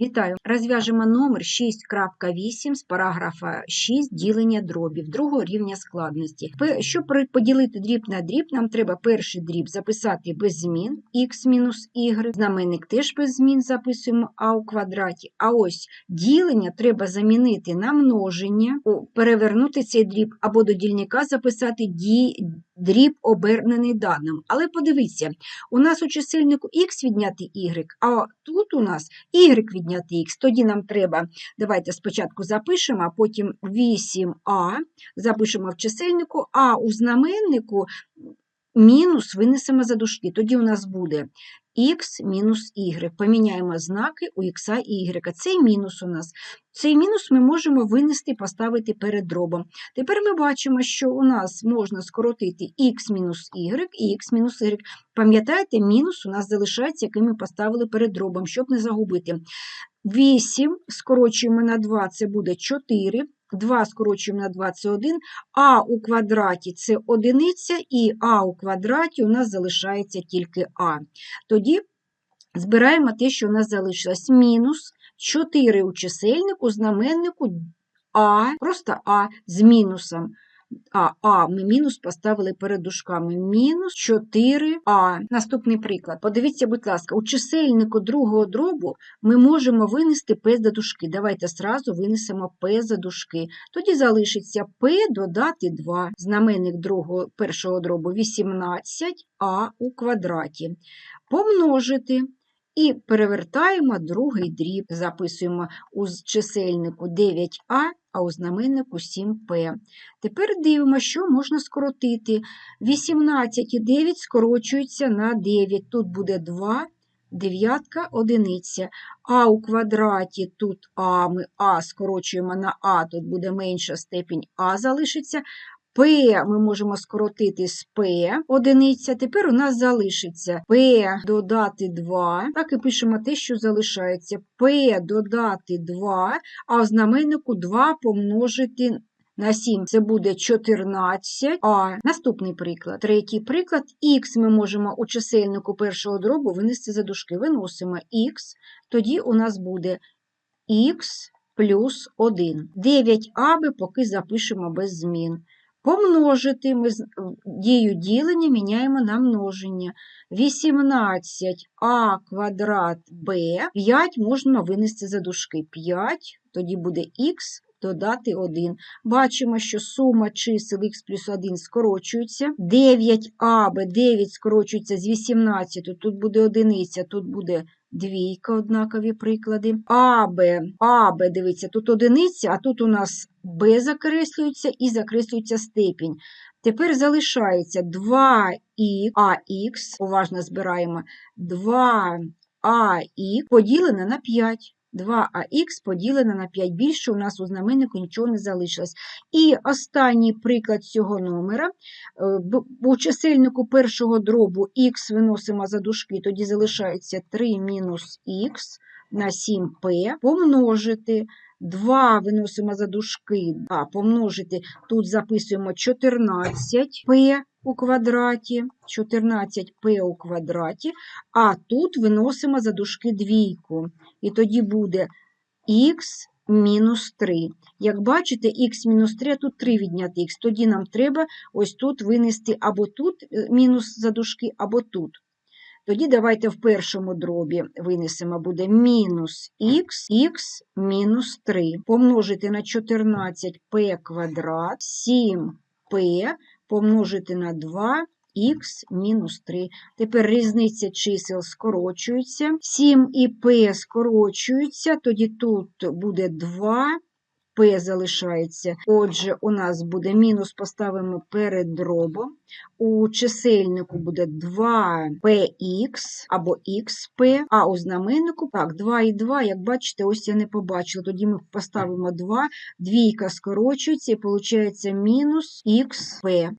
Вітаю! Розв'яжемо номер 6.8 з параграфа 6 ділення дробів другого рівня складності. Щоб поділити дріб на дріб, нам треба перший дріб записати без змін x мінус y. Знаменник теж без змін записуємо а у квадраті. А ось ділення треба замінити на множення, перевернути цей дріб або до дільника записати ді- дріб обернений даним. Але подивіться, у нас у чисельнику x відняти y, а тут у нас y відняти х. Тоді нам треба, давайте спочатку запишемо, а потім 8а запишемо в чисельнику, а у знаменнику мінус винесемо за дужки. Тоді у нас буде х мінус y. Поміняємо знаки у х і y. Цей мінус у нас. Цей мінус ми можемо винести, поставити перед дробом. Тепер ми бачимо, що у нас можна скоротити х мінус y і х мінус y. Пам'ятаєте, мінус у нас залишається, який ми поставили перед дробом, щоб не загубити. 8 скорочуємо на 2, це буде 4. 2 скорочуємо на 2 це 1, а у квадраті це одиниця, і а у квадраті у нас залишається тільки а. Тоді збираємо те, що у нас залишилось. Мінус 4 у чисельнику, знаменнику а, просто а з мінусом. А, а, ми мінус поставили перед дужками. Мінус 4а. Наступний приклад. Подивіться, будь ласка, у чисельнику другого дробу ми можемо винести p за дужки. Давайте зразу винесемо p за дужки. Тоді залишиться p додати 2. Знаменник другого, першого дробу 18а у квадраті. Помножити. І перевертаємо другий дріб. Записуємо у чисельнику 9а, а у знаменнику 7p. Тепер дивимося, що можна скоротити. 18 і 9 скорочуються на 9. Тут буде 2, дев'ятка, одиниця. А у квадраті тут а, ми а скорочуємо на а, тут буде менша степінь а залишиться. P ми можемо скоротити з P одиниця. Тепер у нас залишиться P додати 2. Так і пишемо те, що залишається. P додати 2, а в знаменнику 2 помножити на 7. Це буде 14. А наступний приклад. Третій приклад. Х ми можемо у чисельнику першого дробу винести за дужки. Виносимо х, тоді у нас буде х плюс 1. 9а ми поки запишемо без змін. Помножити ми дію ділення міняємо на множення. 18а квадрат b, 5 можна винести за дужки. 5, тоді буде х додати 1. Бачимо, що сума чисел х плюс 1 скорочується. 9аб, 9 скорочується з 18, тут буде одиниця, тут буде двійка, однакові приклади. АБ, АБ, дивіться, тут одиниця, а тут у нас Б закреслюється і закреслюється степінь. Тепер залишається 2 ах, уважно збираємо, 2ах поділене на 5. 2ах поділене на 5. Більше у нас у знаменнику нічого не залишилось. І останній приклад цього номера. Е, У чисельнику першого дробу х виносимо за дужки, тоді залишається 3 мінус х на 7p помножити. 2 виносимо за дужки, а помножити, тут записуємо 14p у квадраті, 14p у квадраті, а тут виносимо за дужки двійку. І тоді буде х мінус 3. Як бачите, х мінус 3, а тут 3 відняти х. Тоді нам треба ось тут винести або тут е, мінус за дужки, або тут. Тоді давайте в першому дробі винесемо, буде мінус х, х мінус 3. Помножити на 14p квадрат, 7p помножити на 2 х мінус 3. Тепер різниця чисел скорочується. 7 і p скорочуються, тоді тут буде 2, p залишається. Отже, у нас буде мінус, поставимо перед дробом. У чисельнику буде 2px або xp, а у знаменнику, так, 2 і 2, як бачите, ось я не побачила. Тоді ми поставимо 2, двійка скорочується і виходить мінус xp.